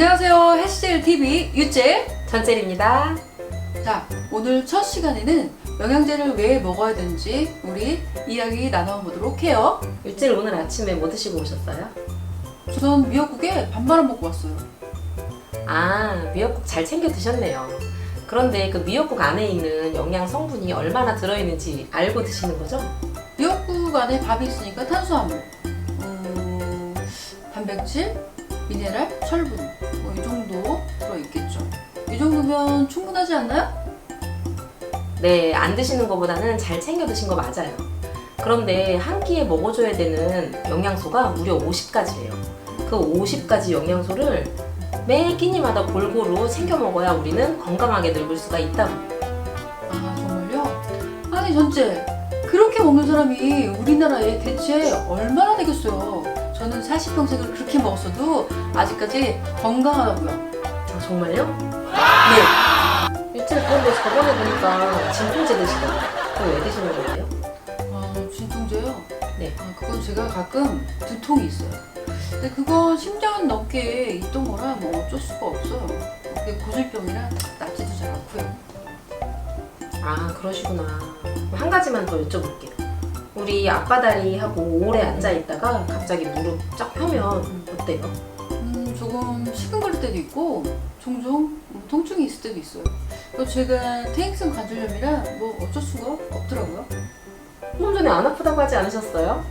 안녕하세요. 헬스제일 TV 유재. 전젤입니다. 자, 오늘 첫 시간에는 영양제를 왜 먹어야 되는지 우리 이야기 나눠보도록 해요. 일주일 오늘 아침에 뭐 드시고 오셨어요? 저는 미역국에 밥 말아 먹고 왔어요. 아, 미역국 잘 챙겨 드셨네요. 그런데 그 미역국 안에 있는 영양 성분이 얼마나 들어있는지 알고 드시는 거죠? 미역국 안에 밥이 있으니까 탄수화물, 음, 단백질, 미네랄, 철분 뭐 이 정도 들어있겠죠. 이 정도면 충분하지 않나요? 네, 안 드시는 것보다는 잘 챙겨 드신 거 맞아요. 그런데 한 끼에 먹어줘야 되는 영양소가 무려 50가지예요. 그 50가지 영양소를 매 끼니마다 골고루 챙겨 먹어야 우리는 건강하게 늙을 수가 있다고. 아 정말요? 아니 전체 그렇게 먹는 사람이 우리나라에 대체 얼마나 되겠어요? 저는 40평생을 그렇게 먹었어도 아직까지 건강하다고요. 아, 정말요? 네. 일주일 그런데 저번에 보니까 진통제 드시더라고요. 그거 왜 드시는 거예요? 아 진통제요? 네. 아, 그건 제가 가끔 두통이 있어요. 근데 그건 심장 넘게 있던 거라 뭐 어쩔 수가 없어요. 그게 고질병이라 낫지도 잘 않고요. 아 그러시구나. 그럼 한 가지만 더 여쭤볼게요. 우리 앞바다리 하고 오래 앉아 있다가 갑자기 무릎 쫙 펴면 어때요? 음, 조금 시큰거릴 때도 있고 종종 뭐 통증이 있을 때도 있어요. 또 제가 퇴행성 관절염이라 뭐 어쩔 수가 없더라고요. 좀 전에 안 아프다고 하지 않으셨어요?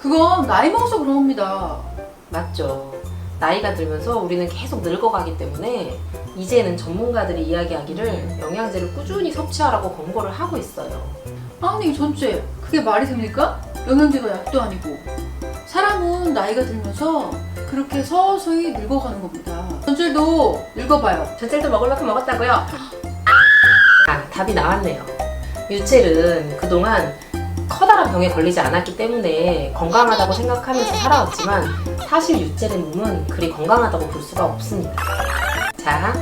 그건 나이 먹어서 그런 겁니다. 맞죠. 나이가 들면서 우리는 계속 늙어가기 때문에 이제는 전문가들이 이야기하기를 영양제를 꾸준히 섭취하라고 권고를 하고 있어요. 아니 전체 그게 말이 됩니까? 영양제가 약도 아니고 사람은 나이가 들면서 그렇게 서서히 늙어가는 겁니다. 전체도 늙어봐요. 전체도 먹을 만큼 먹었다고요? 아, 답이 나왔네요. 유첼은 그동안 커다란 병에 걸리지 않았기 때문에 건강하다고 생각하면서 살아왔지만 사실 유첼의 몸은 그리 건강하다고 볼 수가 없습니다. 자,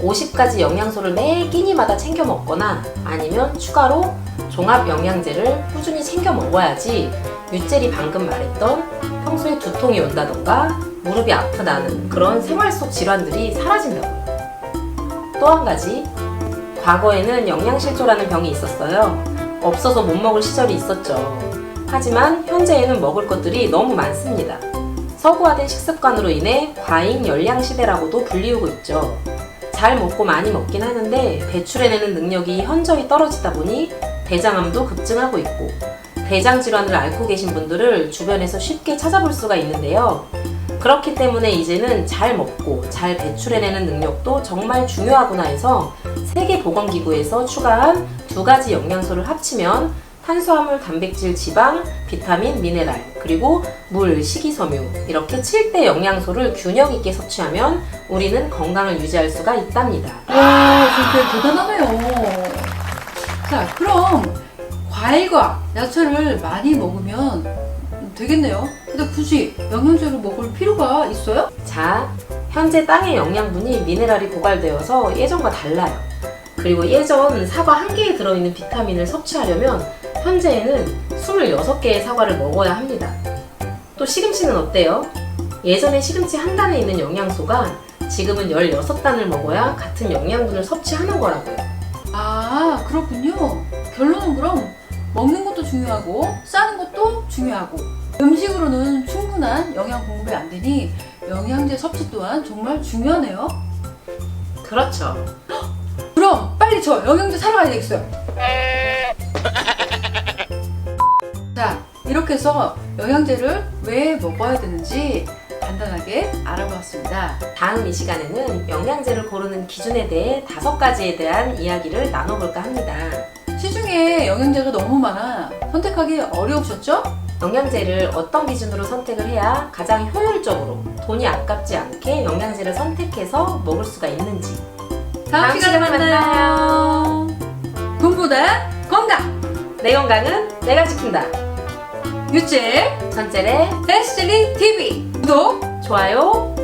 50가지 영양소를 매 끼니마다 챙겨 먹거나 아니면 추가로 종합 영양제를 꾸준히 챙겨 먹어야지 유젤이 방금 말했던 평소에 두통이 온다던가 무릎이 아프다는 그런 생활 속 질환들이 사라진다고요. 또 한 가지, 과거에는 영양실조라는 병이 있었어요. 없어서 못 먹을 시절이 있었죠. 하지만 현재에는 먹을 것들이 너무 많습니다. 서구화된 식습관으로 인해 과잉 열량 시대라고도 불리우고 있죠. 잘 먹고 많이 먹긴 하는데 배출해내는 능력이 현저히 떨어지다 보니 대장암도 급증하고 있고 대장 질환을 앓고 계신 분들을 주변에서 쉽게 찾아볼 수가 있는데요. 그렇기 때문에 이제는 잘 먹고 잘 배출해내는 능력도 정말 중요하구나 해서 세계보건기구에서 추가한 두 가지 영양소를 합치면 탄수화물, 단백질, 지방, 비타민, 미네랄, 그리고 물, 식이섬유 이렇게 7대 영양소를 균형 있게 섭취하면 우리는 건강을 유지할 수가 있답니다. 와 진짜 대단하네요. 자 그럼 과일과 야채를 많이 먹으면 되겠네요. 근데 굳이 영양제를 먹을 필요가 있어요? 자, 현재 땅의 영양분이 미네랄이 고갈되어서 예전과 달라요. 그리고 예전 사과 한 개에 들어있는 비타민을 섭취하려면 현재에는 26개의 사과를 먹어야 합니다. 또 시금치는 어때요? 예전에 시금치 한 단에 있는 영양소가 지금은 16단을 먹어야 같은 영양분을 섭취하는 거라고요. 아 그렇군요. 결론은 그럼 먹는 것도 중요하고 싸는 것도 중요하고 음식으로는 충분한 영양 공급이 안 되니 영양제 섭취 또한 정말 중요하네요. 그렇죠. 그럼 빨리 저 영양제 사러 가야 되겠어요. 자, 이렇게 해서 영양제를 왜 먹어야 되는지 간단하게 알아보았습니다. 다음 이 시간에는 영양제를 고르는 기준에 대해 다섯 가지에 대한 이야기를 나눠볼까 합니다. 시중에 영양제가 너무 많아 선택하기 어려우셨죠? 영양제를 어떤 기준으로 선택을 해야 가장 효율적으로 돈이 아깝지 않게 영양제를 선택해서 먹을 수가 있는지 다음, 다음 시간에 만나요. 돈보다 건강! 내 건강은 내가 지킨다. 유재 전젤의 헬스젤리 TV 구독 좋아요.